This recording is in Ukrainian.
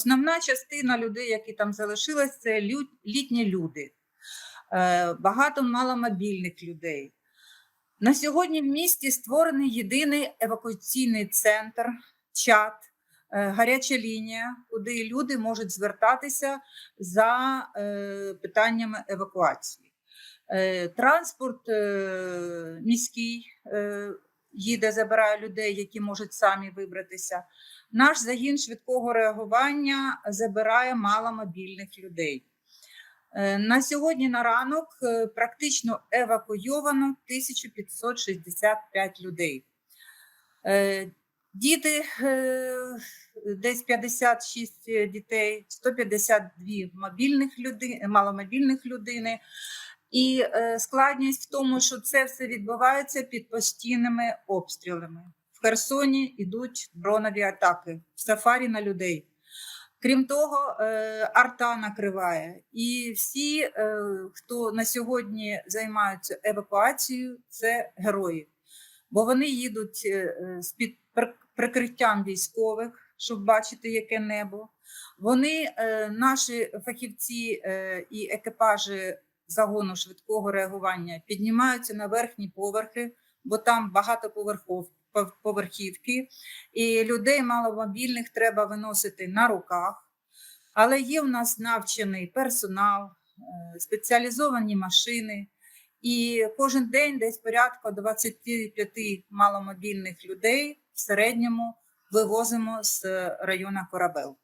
Основна частина людей, які там залишились, це літні люди, Е, багато маломобільних людей. На сьогодні в місті створений єдиний евакуаційний центр, чат, е, гаряча лінія, куди люди можуть звертатися за е, питаннями евакуації. Транспорт міський їде, забирає людей, які можуть самі вибратися. Наш загін швидкого реагування забирає маломобільних людей. Е, На сьогодні на ранок е, практично евакуйовано 1565 людей. Е, Діти десь 56 дітей, 152 мобільних люди, маломобільних людини. І е, складність в тому, що це все відбувається під постійними обстрілами. В Херсоні йдуть дронові атаки, в сафарі на людей. Крім того, е, арта накриває. І всі, е, хто на сьогодні займаються евакуацією, це герої. Бо вони їдуть з під прикриттям військових, щоб бачити, яке небо. Вони, наші фахівці і екіпажі загону швидкого реагування, піднімаються на верхні поверхи, бо там багатоповерхов пов- поверхівки, і людей маломобільних треба виносити на руках. Але є в нас навчений персонал, е, спеціалізовані машини, і кожен день десь порядка 25 маломобільних людей в середньому вивозимо з району Корабел.